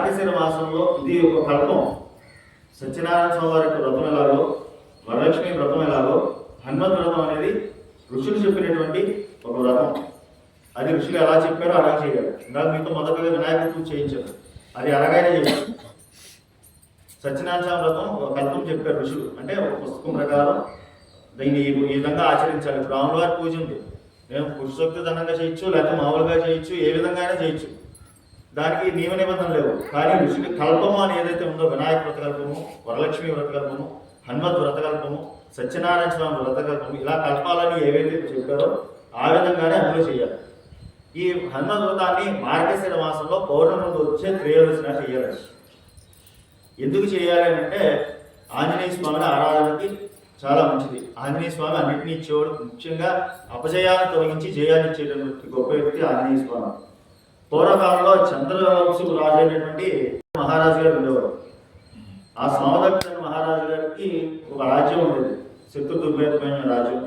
మార్గశిర మాసంలో ఇది ఒక కల్పం సత్యనారాయణ స్వామి వారి యొక్క వ్రతం ఎలాగో వరలక్ష్మి వ్రతం ఎలాగో హనుమత్ వ్రతం అనేది ఋషులు చెప్పినటువంటి ఒక వ్రతం. అది ఋషులు ఎలా చెప్పారో అలా చేయాలి. ఇందాక మీతో మొదటగా వినాయక పూజ చేయించారు అది అలాగైనా చేయాలి. సత్యనారాయణ స్వామి వ్రతం ఒక కల్పం చెప్పారు ఋషులు. అంటే ఒక పుస్తకం ప్రకారం దీన్ని ఈ విధంగా ఆచరించాలి. రాముల వారి పూజ ఉంది మేము పురుషోక్తి ధనంగా చేయొచ్చు లేకపోతే మామూలుగా చేయొచ్చు ఏ విధంగా అయినా చేయొచ్చు దానికి నియమ నిబంధనలు లేవు. కానీ ఋషులు కల్పము అని ఏదైతే ఉందో వినాయక వ్రతకల్పము వరలక్ష్మి వ్రతకల్పము హనుమత్ వ్రతకల్పము సత్యనారాయణ స్వామి వ్రతకల్పము ఇలా కల్పాలని ఏవైతే చెప్పారో ఆ విధంగానే అమలు చేయాలి. ఈ హనుమత్ వ్రతాన్ని మార్గశిర మాసంలో పౌర్ణమి ముందు వచ్చే త్రయోదశిన చేయాలి. ఎందుకు చేయాలి అని అంటే ఆంజనేయ స్వామిని ఆరాధనకి చాలా మంచిది. ఆంజనేయ స్వామి అన్నింటినీ ఇచ్చేవాడు. ముఖ్యంగా అపజయాన్ని తొలగించి జయాన్ని ఇచ్చేటటువంటి గొప్ప వ్యక్తి ఆంజనేయ స్వామి. పూర్వకాలంలో చంద్రవంశపు రాజు అయినటువంటి మహారాజు గారు ఉండేవారు. ఆ సోమదక్షిణ మహారాజు గారికి ఒక రాజ్యం ఉండేది. శత్రు దుర్భేదమైన రాజ్యం.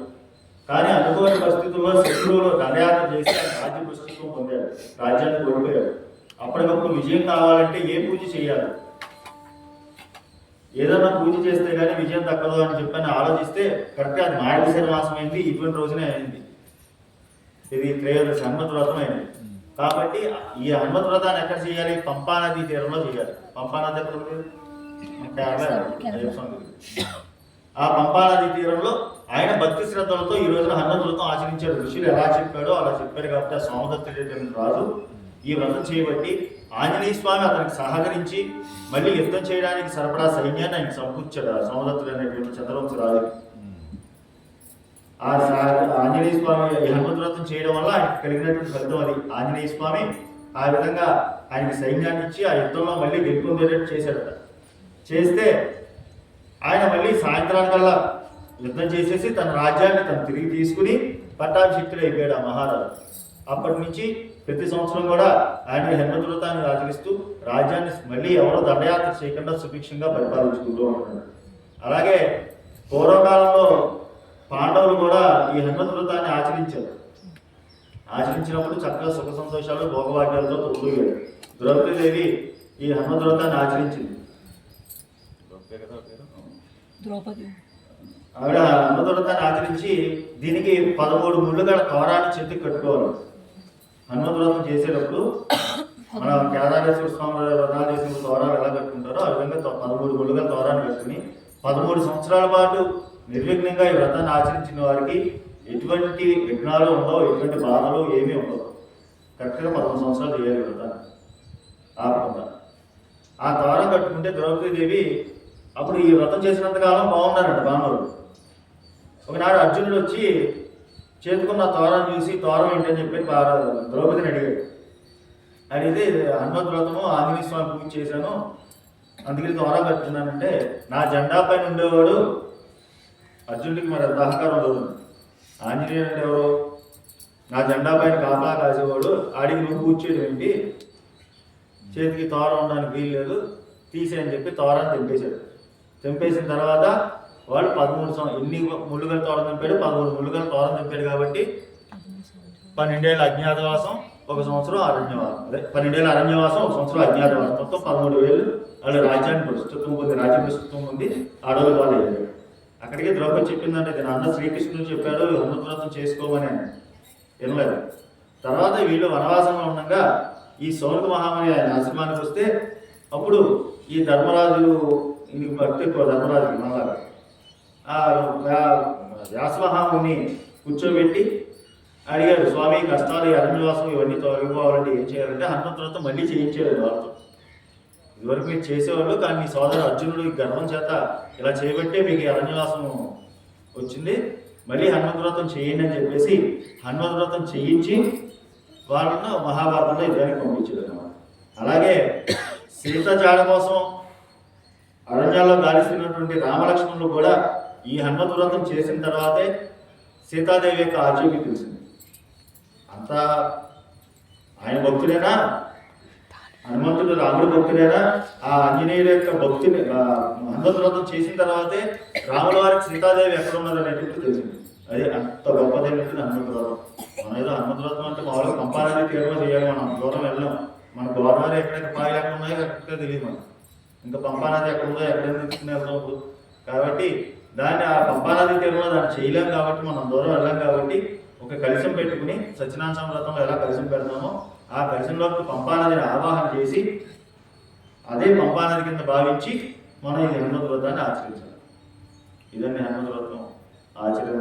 కానీ అనుకోని పరిస్థితుల్లో శత్రువులు దండయాత్ర చేసి రాజ్య పుస్తకం పొందాడు రాజ్యాన్ని కోల్పోయాడు అప్పటికప్పుడు విజయం కావాలంటే ఏ పూజ చేయాలి? ఏదైనా పూజ చేస్తే కానీ విజయం తక్కదు అని చెప్పని ఆలోచిస్తే కరెక్ట్గా అది మార్గశిర మాసం అయింది ఇటువంటి రోజునే అయింది. ఇది త్రయోదశి హనుమత్ వ్రతం అయింది. కాబట్టి ఈ హనుమత్ వ్రతాన్ని ఎక్కడ చేయాలి? పంపా నది తీరంలో చేయాలి పంపా నది ఎక్కడ ఆ పంపా నది తీరంలో ఆయన భక్తి శ్రద్ధలతో ఈ రోజున హనుమత్ వ్రతం ఆచరించాడు. ఋషులు ఎలా చెప్పాడో అలా చెప్పారు కాబట్టి ఆ సోమదత్తుడైన రాజు ఈ వ్రతం చేయబట్టి ఆంజనేయ స్వామి అతనికి సహకరించి మళ్ళీ యుద్ధం చేయడానికి సరఫరా సైన్యాన్ని ఆయన సమకూర్చాడు ఆ సోమదత్తుడు అనేటువంటి చంద్రవంశ రాజు ఆ ఆంజనేయ స్వామి ఈ చేయడం వల్ల ఆయనకు కలిగినటువంటి ఫలితం అది. ఆంజనేయ స్వామి ఆ విధంగా ఆయనకి సైన్యాన్ని ఇచ్చి ఆ యుద్ధంలో మళ్ళీ గెలుపొందేటట్టు చేశాడట. చేస్తే ఆయన మళ్ళీ సాయంత్రానికల్లా యుద్ధం చేసేసి తన రాజ్యాన్ని తను తిరిగి తీసుకుని పట్టాభిషిక్తుడు అయిపోయాడు ఆ మహారాజు. అప్పటి నుంచి ప్రతి సంవత్సరం కూడా ఆయన హనుమత్ వ్రతాన్ని ఆచరిస్తూ రాజ్యాన్ని మళ్ళీ ఎవరో దండయాత్ర చేయకుండా సుభిక్షంగా పరిపాలించుకుంటూ ఉంటాడు. అలాగే పూర్వకాలంలో పాండవులు కూడా ఈ హనుమత్ వ్రతాన్ని ఆచరించారు. ఆచరించినప్పుడు చక్కగా సుఖ సంతోషాలు భోగవాక్యాలతో తొలగాడు ద్రౌపదీదేవి ఈ హనుమత్ వ్రతాన్ని ఆచరించింది. ద్రౌపది. ఆవిడ హనుమత్ వ్రతాన్ని ఆచరించి దీనికి పదమూడు ముళ్ళు గల తోరాన్ని చేతికి కట్టుకోవాలి. హనుమత్ వ్రతం చేసేటప్పుడు మన కేదారేశ్వర స్వామి వారి వ్రతాలు చేసినప్పుడు తోరాలు ఎలా కట్టుకుంటారో ఆ విధంగా పదమూడు ముళ్ళు గల తోరాన్ని కట్టుకుని పదమూడు సంవత్సరాల పాటు నిర్విఘ్నంగా ఈ వ్రతాన్ని ఆచరించిన వారికి ఎటువంటి విఘ్నాలు ఉండవు ఎటువంటి బాధలు ఏమీ ఉండవు. కరెక్ట్గా పదమూడు సంవత్సరాలు చేయాలి వ్రతాన్ని. ఆపకుండా. ఆ తోరం కట్టుకుంటే ద్రౌపదీదేవి అప్పుడు ఈ వ్రతం చేసినంత కాలం బాగున్నారంట బాణవుడు ఒకనాడు అర్జునుడు వచ్చి చేతుకున్న తోరం చూసి తోరం ఏంటని చెప్పి ద్రౌపదిని అడిగాడు. అడిగితే "ఇది హనుమత్ వ్రతము ఆంజనేయ స్వామి పూజ చేశాను. అందుకని తోరా కట్టుకున్నానంటే నా జెండా పైన ఉండేవాడు అర్జునుడికి మరి అంత అహంకారం ఉండదు ఆంజనేయుడు అంటే ఎవరు? నా జెండా పైన కాపలా కాసేవాడు. ఆడికి నువ్వు పూజ ఏంటి చేతికి తోర ఉండడానికి వీలు లేదు. తీసేయని చెప్పి తోరాన్ని తెంపేశాడు. తెంపేసిన తర్వాత వాళ్ళు పదమూడు సంవత్సరం ఎన్ని ముళ్ళుగల తోరం తెంపాడు? పదమూడు ముళ్ళుగల తోరం తెంపాడు కాబట్టి పన్నెండేళ్ళ అజ్ఞాతవాసం ఒక సంవత్సరం అరణ్యవాసం. అదే పన్నెండేళ్ళ అరణ్యవాసం ఒక సంవత్సరం అజ్ఞాతవాసం. మొత్తం పదమూడు వేలు. వాళ్ళు రాజ్యాన్ని ప్రస్తుతం ఉంది రాజ్య ప్రస్తుతం ఉంది. అడవులు వాళ్ళు అక్కడికి ద్రౌపది చెప్పిందంటే ఇది నాన్న శ్రీకృష్ణుడు చెప్పాడు హనుమద్వ్రతం చేసుకోమని వినలేదు. తర్వాత వీళ్ళు వనవాసంలో ఉండగా ఈ సౌనక మహామణి ఆయన ఆశ్రమానికి వస్తే అప్పుడు ఈ ధర్మరాజు ఈయనకి భక్తి ఎక్కువ ధర్మరాజులు మనలాగా ఆ వ్యాసమహాముని కూర్చోబెట్టి అడిగాడు స్వామి కష్టాలు ఈ అరణ్యవాసం ఇవన్నీ తొలగిపోవాలంటే ఏం చేయాలంటే హనుమంతులతో మళ్ళీ చేయించాడు వాళ్ళతో ఇదివరకు మీరు చేసేవాళ్ళు కానీ మీ సోదరు అర్జునుడు ఈ గర్వం చేత ఇలా చేయబట్టే మీకు అరణ్యవాసము అరణ్యవాసం వచ్చింది. మళ్ళీ హనుమద్వ్రతం చేయండి అని చెప్పేసి హనుమద్వ్రతం చేయించి వాళ్ళను మహాభారతంలో యుద్ధానికి పంపించాడు అన్నమాట అలాగే సీత జాడ కోసం అరణ్యాల్లో గాలిస్తున్నటువంటి రామలక్ష్మణులు కూడా ఈ హనుమద్వ్రతం చేసిన తర్వాతే సీతాదేవి యొక్క ఆచూకీ తెలిసింది. అంతా ఆయన భక్తుడేనా భక్తుడు రాముడు భక్తుడైనా ఆ ఆంజనేయుల యొక్క భక్తుని ఆ వ్రతం చేసిన తర్వాతే రాముల వారికి సీతాదేవి ఎక్కడ ఉన్నది అనేటువంటి తెలిసింది. అది అంత గొప్పదైనటువంటి హనుమత్ వ్రతం ఏదో హనుమత్ వ్రతం అంటే మామూలుగా కంపారాన్ని తీవ్రంగా చేయాలి మనం దూరం వెళ్ళాం. మన గోదావరి ఎక్కడెక్కడ పాయలు ఎక్కడ ఉన్నాయో కరెక్ట్గా తెలియదు మనం ఇంకా పంపానది ఎక్కడ ఉందో ఎక్కడ వెళ్తాం ఇప్పుడు. కాబట్టి దాన్ని ఆ పంపానది తీరులో దాన్ని చేయలేం కాబట్టి మనం దూరం వెళ్ళాం కాబట్టి ఒక కలిసం పెట్టుకుని సత్యనారాయణ వ్రతంలో ఎలా కలిసం పెడతామో ఆ కలిసంలోకి పంపానదిని ఆవాహన చేసి అదే పంపానది కింద భావించి మనం ఈ హనుమత్ వ్రతాన్ని ఆచరించాలి. ఇదండి హనుమత్ వ్రతం ఆచరణ